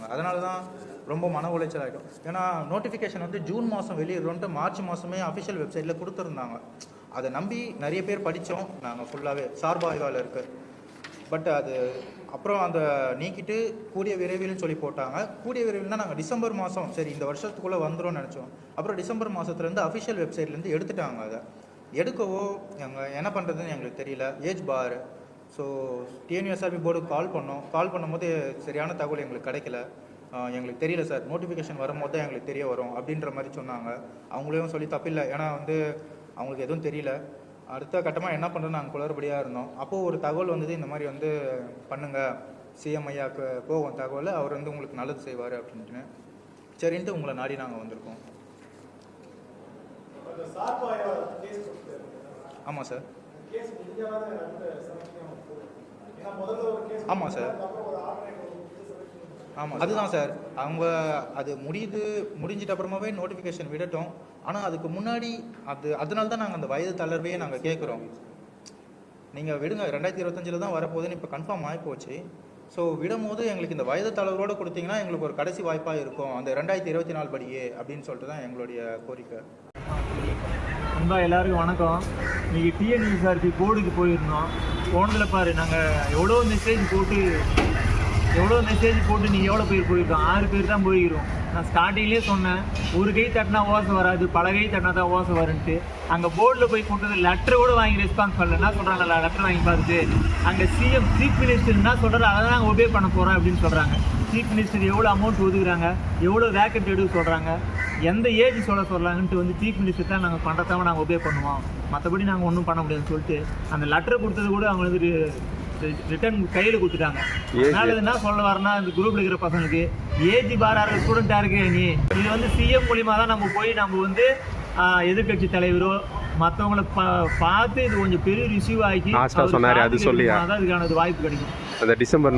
பண்ணுறாங்க அதனால தான் ரொம்ப மன உளைச்சல் ஆகிடும் ஏன்னா நோட்டிஃபிகேஷன் வந்து ஜூன் மாதம் வெளியிடுறோன்ட்டு மார்ச் மாதமே அஃபிஷியல் வெப்சைட்டில் கொடுத்துருந்தாங்க. அதை நம்பி நிறைய பேர் படித்தோம் நாங்கள் ஃபுல்லாகவே சார்பாய்வால் இருக்குது பட் அது அப்புறம் அந்த நீக்கிட்டு கூடிய விரைவில்னு சொல்லி போட்டாங்க. கூடிய விரைவில்னா நாங்கள் டிசம்பர் மாதம் சரி இந்த வருஷத்துக்குள்ளே வந்துடும் நினச்சோம். அப்புறம் டிசம்பர் மாதத்துலேருந்து அஃபிஷியல் வெப்சைட்லேருந்து எடுத்துட்டாங்க அதை. எடுக்கவோ எங்கள் என்ன பண்ணுறதுன்னு எங்களுக்கு தெரியல. ஏஜ் பார் ஸோ டிஎன்யூஎஸ்ஆர்பி போர்டுக்கு கால் பண்ணோம். கால் பண்ணும்போது சரியான தகவல் எங்களுக்கு கிடைக்கல. எங்களுக்கு தெரியல சார். நோட்டிஃபிகேஷன் வரும்போது தான் எங்களுக்கு தெரிய வரும் அப்படின்ற மாதிரி சொன்னாங்க. அவங்களையும் சொல்லி தப்பில்லை ஏன்னா வந்து அவங்களுக்கு எதுவும் தெரியல. அடுத்த கட்டமாக என்ன பண்ணுறது நாங்கள் குளறுபடியாக இருந்தோம். அப்போது ஒரு தகவல் வந்தது இந்த மாதிரி வந்து பண்ணுங்க. சிஎம் ஐயாவுக்கு போகும் தகவல் அவர் வந்து உங்களுக்கு நல்லது செய்வார் அப்படின்ட்டு. சரின்ட்டு உங்களை நாடி நாங்கள் வந்திருக்கோம். ஆமாம் சார். ஆமாம் சார். ஆமாம் அதுதான் சார். அவங்க அது முடியுது முடிஞ்சிட்ட அப்புறமாவே நோட்டிஃபிகேஷன் விடட்டும். ஆனால் அதுக்கு முன்னாடி அது அதனால தான் நாங்கள் அந்த வயது தளர்வையே நாங்கள் கேட்குறோம் நீங்கள் விடுங்க ரெண்டாயிரத்தி இருபத்தஞ்சில் தான் வரப்போகுதுன்னு இப்போ கன்ஃபார்ம் ஆகி போச்சு ஸோ விடும்போது எங்களுக்கு இந்த வயது தளர்வோடு கொடுத்தீங்கன்னா எங்களுக்கு ஒரு கடைசி வாய்ப்பாக இருக்கும். அந்த ரெண்டாயிரத்தி இருபத்தி நாலு படியே அப்படின்னு சொல்லிட்டு தான் எங்களுடைய கோரிக்கை. அன்பா எல்லாருக்கும் வணக்கம். இன்னைக்கு டிஎன்யூஎஸ்ஆர்பி போர்டுக்கு போயிருந்தோம். போனதில் பாரு நாங்கள் எவ்வளோ மெசேஜ் போட்டு எவ்வளோ மெசேஜ் போட்டு நீங்கள் எவ்வளோ பேர் போயிருக்கோம்? ஆறு பேர் தான் போயிருக்கோம் நான் ஸ்டார்டிங்லேயே சொன்னேன் ஒரு கை தட்டினா ஓசை வராது பல கை தட்டினா தான் ஓசை வரும்ன்ட்டு. அங்கே போர்டில் போய் கொடுத்தது லெட்டர் கூட வாங்கி ரெஸ்பான்ஸ் பண்ணலன்னா சொல்கிறாங்கல்ல சொல்கிறாங்க லெட்டர் வாங்கி பார்த்துட்டு. அங்கே சிஎம் சீஃப் மினிஸ்டர் என்ன சொல்கிறாரு அதை தான் நாங்கள் ஒபே பண்ண போகிறோம் அப்படின்னு சொல்கிறாங்க சீஃப் மினிஸ்டர் எவ்வளோ அமௌண்ட் ஒதுக்குறாங்க எவ்வளோ வேக்கண்ட் எடுக்க சொல்கிறாங்க எந்த ஏஜ் சொல்ல சொல்கிறாங்கன்ட்டு வந்து சீஃப் மினிஸ்டர் தான் நாங்கள் பண்ணுறதாம நாங்கள் ஒபே பண்ணுவோம். மற்றபடி நாங்கள் ஒன்றும் பண்ண முடியாதுன்னு சொல்லிட்டு அந்த லெட்டர் கொடுத்தது கூட அவங்க வந்து ரிட்டர்ன் கையில் கொடுத்துட்டாங்க. அதனால என்ன சொல்ல வரேன்னா இந்த குரூப்ல இருக்கிற பசங்களுக்கு ஏஜ் பாரா இருக்க ஸ்டூடெண்டா இருக்கு நீ? இது வந்து சிஎம் மூலியமா தான் நம்ம போய் நம்ம வந்து எதிர்கட்சி தலைவரோ மற்றவங்கள பார்த்து இது கொஞ்சம் பெரிய ரிசீவ் ஆகி சொன்னாரு, அது காது சொல்லியா? கேட்குமா தான் இதுக்கான வாய்ப்பு கிடைக்கும். அந்த டிசம்பர்